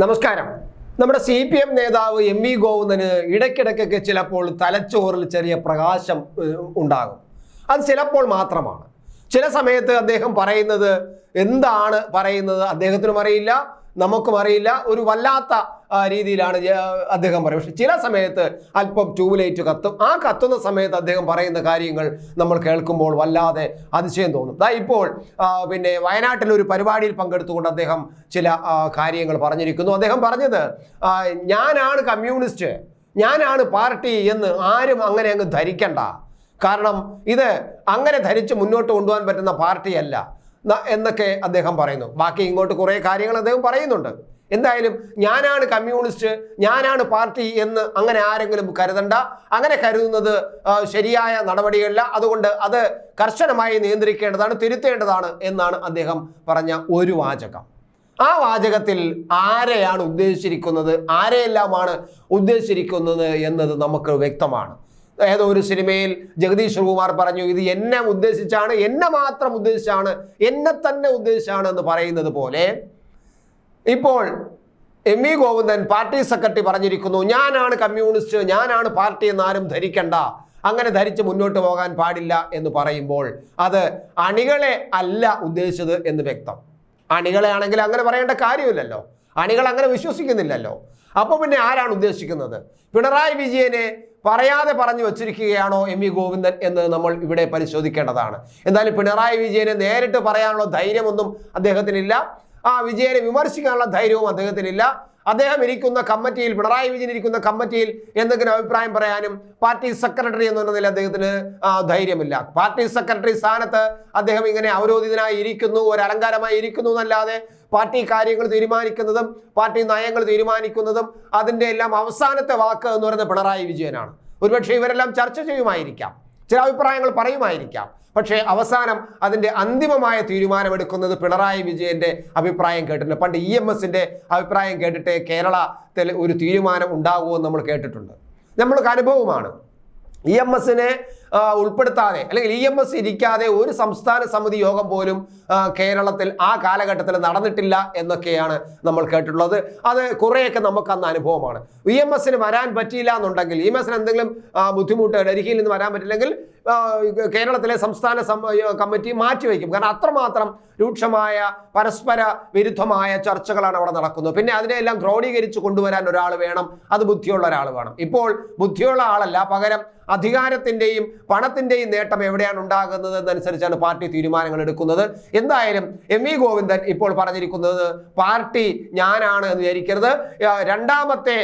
നമസ്കാരം. നമ്മുടെ C P M നേതാവ് എം വി ഗോവിന്ദന് ഇടയ്ക്കിടയ്ക്കൊക്കെ ചിലപ്പോൾ തലച്ചോറിൽ ചെറിയ പ്രകാശം ഉണ്ടാകും. അത് ചിലപ്പോൾ മാത്രമാണ്. ചില സമയത്ത് അദ്ദേഹം പറയുന്നത് എന്താണ് പറയുന്നത്? അദ്ദേഹത്തിനും അറിയില്ല നമുക്കും അറിയില്ല. ഒരു വല്ലാത്ത രീതിയിലാണ് അദ്ദേഹം പറയുന്നത്. പക്ഷെ ചില സമയത്ത് അല്പം ട്യൂബ്ലൈറ്റ് കത്തും. ആ കത്തുന്ന സമയത്ത് അദ്ദേഹം പറയുന്ന കാര്യങ്ങൾ നമ്മൾ കേൾക്കുമ്പോൾ വല്ലാതെ അതിശയം തോന്നും. ദാ ഇപ്പോൾ പിന്നെ വയനാട്ടിൽ ഒരു പരിപാടിയിൽ പങ്കെടുത്തുകൊണ്ട് അദ്ദേഹം ചില കാര്യങ്ങൾ പറഞ്ഞിരിക്കുന്നു. അദ്ദേഹം പറഞ്ഞത് ഞാനാണ് കമ്മ്യൂണിസ്റ്റ് ഞാനാണ് പാർട്ടി എന്ന് ആരും അങ്ങനെ അങ്ങ് ധരിക്കണ്ട. കാരണം ഇത് അങ്ങനെ ധരിച്ച് മുന്നോട്ട് കൊണ്ടുപോകാൻ പറ്റുന്ന പാർട്ടിയല്ല. എന്നൊക്കെ അദ്ദേഹം പറയുന്നു. ബാക്കി ഇങ്ങോട്ട് കുറേ കാര്യങ്ങൾ അദ്ദേഹം പറയുന്നുണ്ട്. എന്തായാലും ഞാനാണ് കമ്മ്യൂണിസ്റ്റ് ഞാനാണ് പാർട്ടി എന്ന് അങ്ങനെ ആരെങ്കിലും കരുതണ്ട. അങ്ങനെ കരുതുന്നത് ശരിയായ നടപടിയല്ല. അതുകൊണ്ട് അത് കർശനമായി നിയന്ത്രിക്കേണ്ടതാണ് തിരുത്തേണ്ടതാണ് എന്നാണ് അദ്ദേഹം പറഞ്ഞ ഒരു വാചകം. ആ വാചകത്തിൽ ആരെയാണ് ഉദ്ദേശിച്ചിരിക്കുന്നത് ആരെയെല്ലാമാണ് ഉദ്ദേശിച്ചിരിക്കുന്നത് എന്നത് നമുക്ക് വ്യക്തമാണ്. ഏതോ ഒരു സിനിമയിൽ ജഗദീഷ് ശ്രീകുമാർ പറഞ്ഞു ഇത് എന്നെ ഉദ്ദേശിച്ചാണ് എന്നെ മാത്രം ഉദ്ദേശിച്ചാണ് എന്നെ തന്നെ ഉദ്ദേശിച്ചാണ് എന്ന് പറയുന്നത് പോലെ ഇപ്പോൾ M E Govindan party secretary പറഞ്ഞിരിക്കുന്നു ഞാനാണ് കമ്മ്യൂണിസ്റ്റ് ഞാനാണ് പാർട്ടി എന്ന് ആരും ധരിക്കണ്ട അങ്ങനെ ധരിച്ച് മുന്നോട്ട് പോകാൻ പാടില്ല എന്ന് പറയുമ്പോൾ അത് അണികളെ അല്ല ഉദ്ദേശിച്ചത് എന്ന് വ്യക്തം. അണികളെ ആണെങ്കിൽ അങ്ങനെ പറയേണ്ട കാര്യമില്ലല്ലോ അണികൾ അങ്ങനെ വിശ്വസിക്കുന്നില്ലല്ലോ. അപ്പോൾ പിന്നെ ആരാണ് ഉദ്ദേശിക്കുന്നത്? പിണറായി വിജയനെ പറയാതെ പറഞ്ഞു വച്ചിരിക്കുകയാണോ എം വി ഗോവിന്ദൻ എന്ന് നമ്മൾ ഇവിടെ പരിശോധിക്കേണ്ടതാണ്. എന്തായാലും പിണറായി വിജയനെ നേരിട്ട് പറയാനുള്ള ധൈര്യമൊന്നും അദ്ദേഹത്തിനില്ല. ആ വിജയനെ വിമർശിക്കാനുള്ള ധൈര്യവും അദ്ദേഹത്തിനില്ല. അദ്ദേഹം ഇരിക്കുന്ന കമ്മിറ്റിയിൽ പിണറായി വിജയൻ ഇരിക്കുന്ന കമ്മിറ്റിയിൽ എന്തെങ്കിലും അഭിപ്രായം പറയാനും പാർട്ടി സെക്രട്ടറി എന്ന നിലയിൽ അദ്ദേഹത്തിന് ധൈര്യമില്ല. പാർട്ടി സെക്രട്ടറി സ്ഥാനത്ത് അദ്ദേഹം ഇങ്ങനെ അവരോധിതനായി ഇരിക്കുന്നു ഒരു അലങ്കാരമായി ഇരിക്കുന്നു എന്നല്ലാതെ പാർട്ടി കാര്യങ്ങൾ തീരുമാനിക്കുന്നതും പാർട്ടി നയങ്ങൾ തീരുമാനിക്കുന്നതും അതിന്റെ എല്ലാം അവസാനത്തെ വാക്ക് എന്ന് പറയുന്നത് പിണറായി വിജയനാണ്. ഒരുപക്ഷെ ഇവരെല്ലാം ചർച്ച ചെയ്യുമായിരിക്കാം. ചില അഭിപ്രായങ്ങൾ പറയുമായിരിക്കാം. പക്ഷേ അവസാനം അതിന്റെ അന്തിമമായ തീരുമാനമെടുക്കുന്നത് പിണറായി വിജയന്റെ അഭിപ്രായം കേട്ടിട്ടുണ്ട്. പണ്ട് ഇ എം എസിന്റെ അഭിപ്രായം കേട്ടിട്ട് കേരളത്തിൽ ഒരു തീരുമാനം ഉണ്ടാകുമെന്ന് നമ്മൾ കേട്ടിട്ടുണ്ട്. നമ്മൾക്ക് അനുഭവമാണ്. ഇ എം എസിനെ ഉൾപ്പെടുത്താതെ അല്ലെങ്കിൽ ഇ എം എസ് ഇരിക്കാതെ ഒരു സംസ്ഥാന സമിതി യോഗം പോലും കേരളത്തിൽ ആ കാലഘട്ടത്തിൽ നടന്നിട്ടില്ല എന്നൊക്കെയാണ് നമ്മൾ കേട്ടിട്ടുള്ളത്. അത് കുറേയൊക്കെ നമുക്ക് അന്ന് അനുഭവമാണ്. ഇ എം എസിന് വരാൻ പറ്റിയില്ല എന്നുണ്ടെങ്കിൽ ഇ എം എസിന് എന്തെങ്കിലും ബുദ്ധിമുട്ട് ഡൽഹിയിൽ നിന്ന് വരാൻ പറ്റില്ലെങ്കിൽ കേരളത്തിലെ സംസ്ഥാന കമ്മിറ്റി മാറ്റിവെക്കും. കാരണം അത്രമാത്രം രൂക്ഷമായ പരസ്പര വിരുദ്ധമായ ചർച്ചകളാണ് അവിടെ നടക്കുന്നത്. പിന്നെ അതിനെല്ലാം ക്രോഡീകരിച്ച് കൊണ്ടുവരാൻ ഒരാൾ വേണം. അത് ബുദ്ധിയുള്ള ഒരാൾ വേണം. ഇപ്പോൾ ബുദ്ധിയുള്ള ആളല്ല. പകരം അധികാരത്തിന്റെയും പണത്തിന്റെയും നേട്ടം എവിടെയാണ് ഉണ്ടാകുന്നത് എന്നനുസരിച്ചാണ് പാർട്ടി തീരുമാനങ്ങൾ എടുക്കുന്നത്. എന്തായാലും എം വി ഗോവിന്ദൻ ഇപ്പോൾ പറഞ്ഞിരിക്കുന്നത് പാർട്ടി ഞാനാണ് എന്ന് വിചാരിക്കരുത്. രണ്ടാമത്തെ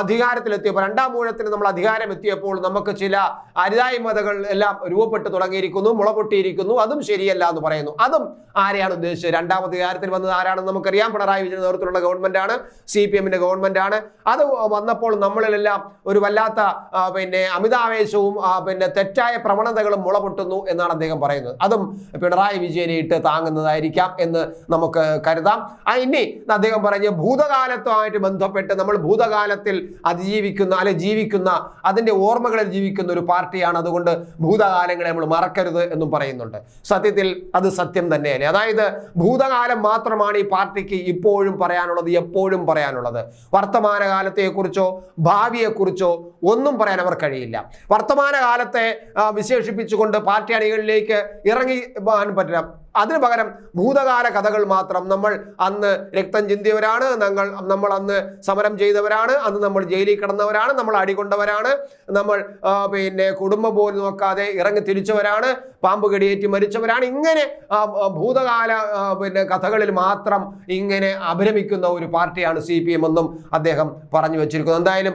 അധികാരത്തിലെത്തിയപ്പോൾ രണ്ടാം മൂഴത്തിന് നമ്മൾ അധികാരം എത്തിയപ്പോൾ നമുക്ക് ചില അരുതായ്മതകൾ എല്ലാം രൂപപ്പെട്ട് തുടങ്ങിയിരിക്കുന്നു മുളപൊട്ടിയിരിക്കുന്നു. അതും ശരിയല്ല എന്ന് പറയുന്നു. അതും ആരെയാണ് ഉദ്ദേശിച്ചത്? രണ്ടാമത്തെ കാര്യത്തിൽ വന്നത് ആരാണെന്ന് നമുക്കറിയാം. പിണറായി വിജയൻ നേതൃത്വത്തിലുള്ള ഗവൺമെന്റാണ് സി പി എമ്മിന്റെ ആണ് അത് വന്നപ്പോൾ നമ്മളിലെല്ലാം ഒരു വല്ലാത്ത പിന്നെ അമിതാവേശവും പിന്നെ തെറ്റായ പ്രവണതകളും മുളപൊട്ടുന്നു എന്നാണ് അദ്ദേഹം പറയുന്നത്. അതും പിണറായി വിജയനെ ഇട്ട് താങ്ങുന്നതായിരിക്കാം എന്ന് നമുക്ക് കരുതാം. ആ ഇനി അദ്ദേഹം പറഞ്ഞ ഭൂതകാലത്തുമായിട്ട് ബന്ധപ്പെട്ട് നമ്മൾ ഭൂതകാലത്തിൽ അതിജീവിക്കുന്ന അല്ലെ ജീവിക്കുന്ന അതിന്റെ ഓർമ്മകളിൽ ജീവിക്കുന്ന ഒരു പാർട്ടിയാണ്. അതുകൊണ്ട് ഭൂതകാലങ്ങളെ നമ്മൾ മറക്കരുത് എന്നും പറയുന്നുണ്ട്. സത്യത്തിൽ അത് സത്യം തന്നെയല്ലേ അതായത് ഭൂതകാലം മാത്രമാണ് ഈ പാർട്ടിക്ക് ഇപ്പോഴും പറയാനുള്ളത് എപ്പോഴും പറയാനുള്ളത്. വർത്തമാനകാലത്തെക്കുറിച്ചോ ഭാവിയെക്കുറിച്ചോ ഒന്നും പറയാൻ അവർ കഴിയില്ല. വർത്തമാനകാലത്തെ വിശേഷിപ്പിച്ചുകൊണ്ട് പാർട്ടി അണികളിലേക്ക് ഇറങ്ങി പറ്റില്ല. അതിനു പകരം ഭൂതകാല കഥകൾ മാത്രം. നമ്മൾ അന്ന് രക്തം ചിന്തിയവരാണ് ഞങ്ങൾ നമ്മൾ അന്ന് സമരം ചെയ്തവരാണ് അന്ന് നമ്മൾ ജയിലിൽ കിടന്നവരാണ് നമ്മൾ അടികൊണ്ടവരാണ് നമ്മൾ പിന്നെ കുടുംബം പോലും നോക്കാതെ ഇറങ്ങി തിരിച്ചവരാണ് പാമ്പ് കടിയേറ്റ് മരിച്ചവരാണ്. ഇങ്ങനെ ഭൂതകാല പിന്നെ കഥകളിൽ മാത്രം ഇങ്ങനെ അഭിരമിക്കുന്ന ഒരു പാർട്ടിയാണ് സി പി എം എന്നും അദ്ദേഹം പറഞ്ഞു വെച്ചിരിക്കുന്നത് എന്തായാലും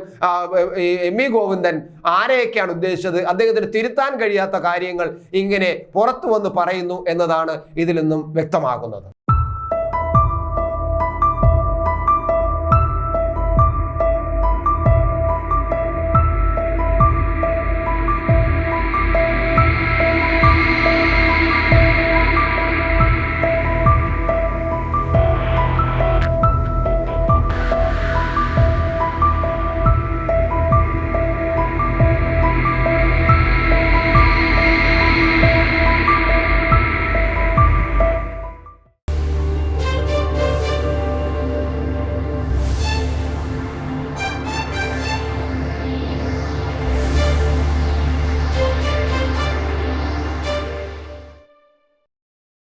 എം ഇ ഗോവിന്ദൻ ആരെയൊക്കെയാണ് ഉദ്ദേശിച്ചത്? അദ്ദേഹത്തിന് തിരുത്താൻ കഴിയാത്ത കാര്യങ്ങൾ ഇങ്ങനെ പുറത്തു വന്ന് പറയുന്നു എന്നതാണ് ഇതിൽ നിന്നും വ്യക്തമാകുന്നത്.